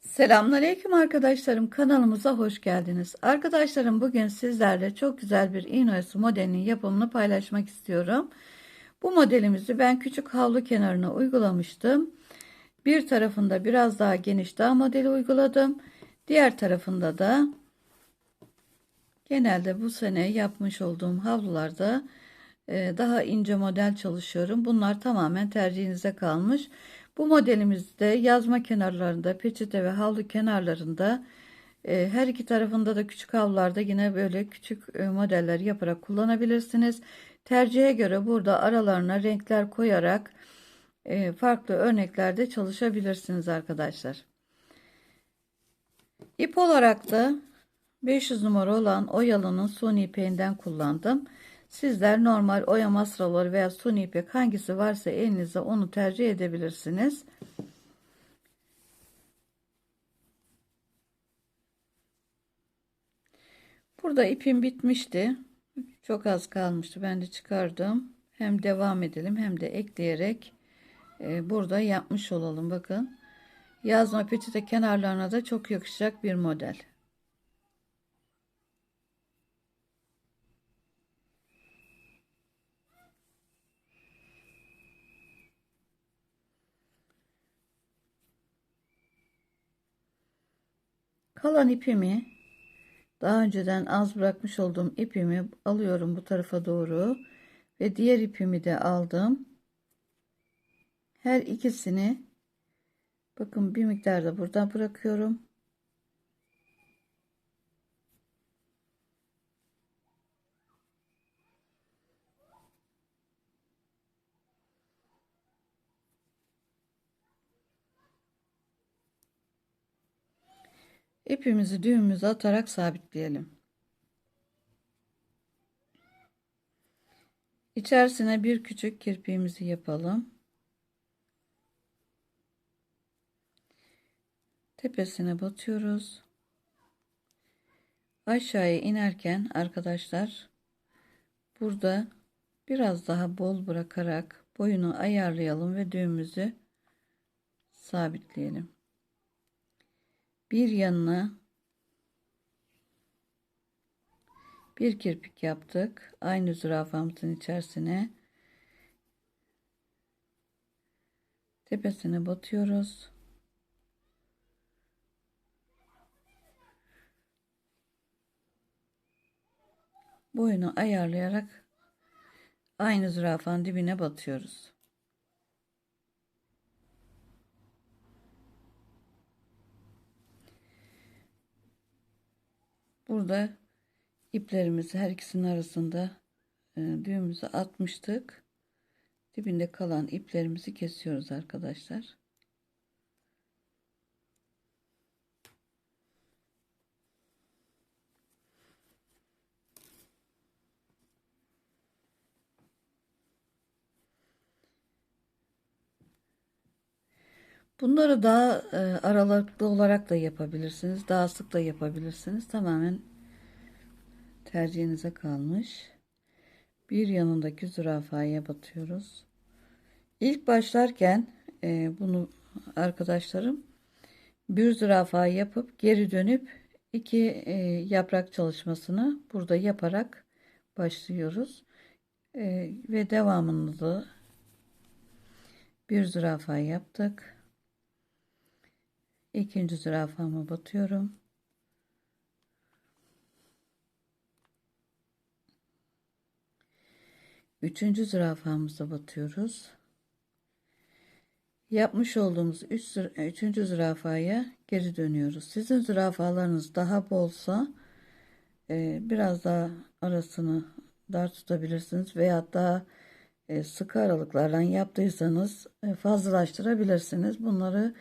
Selamünaleyküm arkadaşlarım kanalımıza hoş geldiniz. Arkadaşlarım bugün sizlerle çok güzel bir iğne oyası modelinin yapımını paylaşmak istiyorum. Bu modelimizi ben küçük havlu kenarına uygulamıştım. Bir tarafında biraz daha geniş dağ modeli uyguladım. Diğer tarafında da genelde bu sene yapmış olduğum havlularda e, daha ince model çalışıyorum. Bunlar tamamen tercihinize kalmış. Bu modelimizde yazma kenarlarında, peçete ve havlu kenarlarında e, her iki tarafında da küçük havlularda yine böyle küçük e, modeller yaparak kullanabilirsiniz. Tercihe göre burada aralarına renkler koyarak e, farklı örneklerde çalışabilirsiniz arkadaşlar. İp olarak da 500 numara olan oyalının son ipeğinden kullandım. Sizler normal oya masraları veya suni ipek hangisi varsa elinizde onu tercih edebilirsiniz. Burada ipim bitmişti. Çok az kalmıştı. Ben de çıkardım. Hem devam edelim hem de ekleyerek e, burada yapmış olalım. Bakın. Yazma peçete kenarlarına da çok yakışacak bir model. Kalan ipimi daha önceden az bırakmış olduğum ipimi alıyorum bu tarafa doğru ve diğer ipimi de aldım. Her ikisini bakın bir miktar da buradan bırakıyorum. İpimizi düğümümüze atarak sabitleyelim. İçerisine bir küçük kirpiğimizi yapalım. Tepesine batıyoruz. Aşağıya inerken arkadaşlar burada biraz daha bol bırakarak boyunu ayarlayalım ve düğümümüzü sabitleyelim bir yanına bir kirpik yaptık. Aynı zürafamızın içerisine tepesine batıyoruz. Boyunu ayarlayarak aynı zürafanın dibine batıyoruz. Burada iplerimizi her ikisinin arasında e, düğümümüzü atmıştık. Dibinde kalan iplerimizi kesiyoruz arkadaşlar. Bunları daha e, aralıklı olarak da yapabilirsiniz. Daha sık da yapabilirsiniz. Tamamen tercihinize kalmış. Bir yanındaki zürafaya batıyoruz. İlk başlarken e, bunu arkadaşlarım bir zürafa yapıp geri dönüp iki e, yaprak çalışmasını burada yaparak başlıyoruz. E, ve devamını da bir zürafa yaptık. İkinci zürafama batıyorum. Üçüncü zürafamıza batıyoruz. Yapmış olduğumuz üç, üçüncü zürafaya geri dönüyoruz. Sizin zürafalarınız daha bolsa e, biraz daha arasını dar tutabilirsiniz veya daha e, sıkı aralıklarla yaptıysanız e, fazlalaştırabilirsiniz. Bunları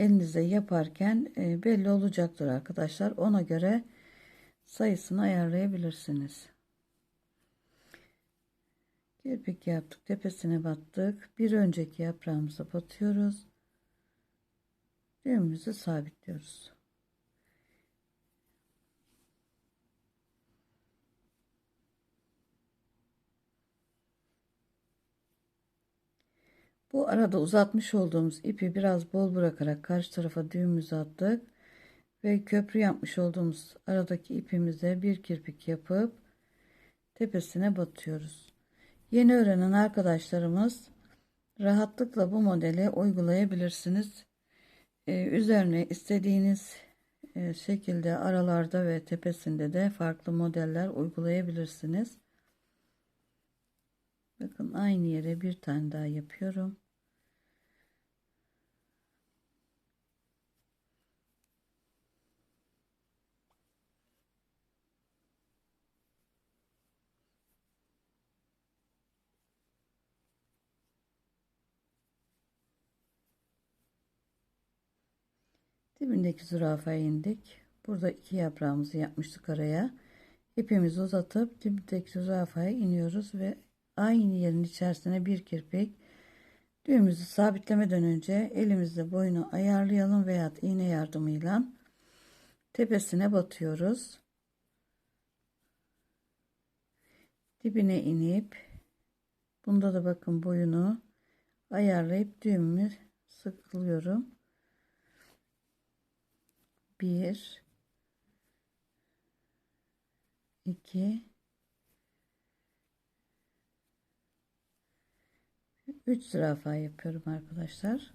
elinize yaparken e, belli olacaktır arkadaşlar. Ona göre sayısını ayarlayabilirsiniz. Kirpik yaptık. Tepesine battık. Bir önceki yaprağımıza batıyoruz. Düğümümüzü sabitliyoruz. Bu arada uzatmış olduğumuz ipi biraz bol bırakarak karşı tarafa düğümümüzü attık. Ve köprü yapmış olduğumuz aradaki ipimize bir kirpik yapıp tepesine batıyoruz. Yeni öğrenen arkadaşlarımız rahatlıkla bu modeli uygulayabilirsiniz. Ee, üzerine istediğiniz e, şekilde aralarda ve tepesinde de farklı modeller uygulayabilirsiniz. Bakın aynı yere bir tane daha yapıyorum. Dibindeki zürafaya indik. Burada iki yaprağımızı yapmıştık araya. İpimizi uzatıp dibindeki zürafaya iniyoruz ve aynı yerin içerisine bir kirpik düğümüzü sabitlemeden önce elimizle boyunu ayarlayalım veya iğne yardımıyla tepesine batıyoruz. Dibine inip bunda da bakın boyunu ayarlayıp düğümümü sıkılıyorum. 1 2 3 zürafa yapıyorum arkadaşlar.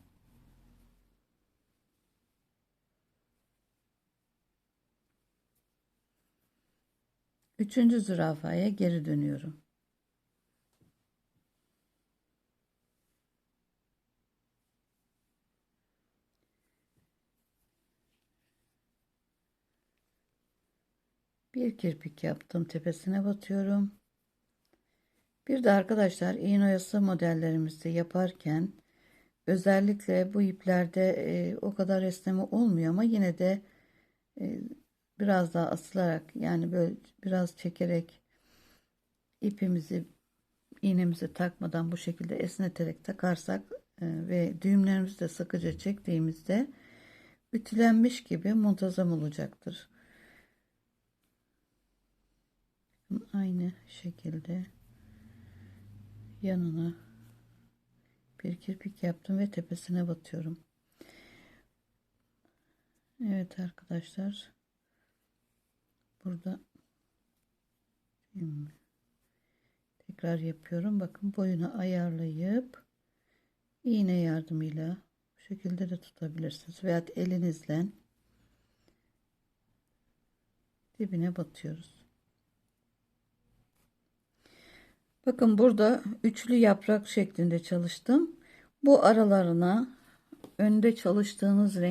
Üçüncü zürafaya geri dönüyorum. Bir kirpik yaptım. Tepesine batıyorum. Bir de arkadaşlar iğne oyası modellerimizi yaparken özellikle bu iplerde e, o kadar esneme olmuyor ama yine de e, biraz daha asılarak yani böyle biraz çekerek ipimizi iğnemizi takmadan bu şekilde esneterek takarsak e, ve düğümlerimizi de sıkıca çektiğimizde ütülenmiş gibi muntazam olacaktır. Aynı şekilde yanına bir kirpik yaptım ve tepesine batıyorum. Evet arkadaşlar. Burada tekrar yapıyorum. Bakın boyunu ayarlayıp iğne yardımıyla bu şekilde de tutabilirsiniz veya elinizle dibine batıyoruz. Bakın burada üçlü yaprak şeklinde çalıştım. Bu aralarına önde çalıştığınız renk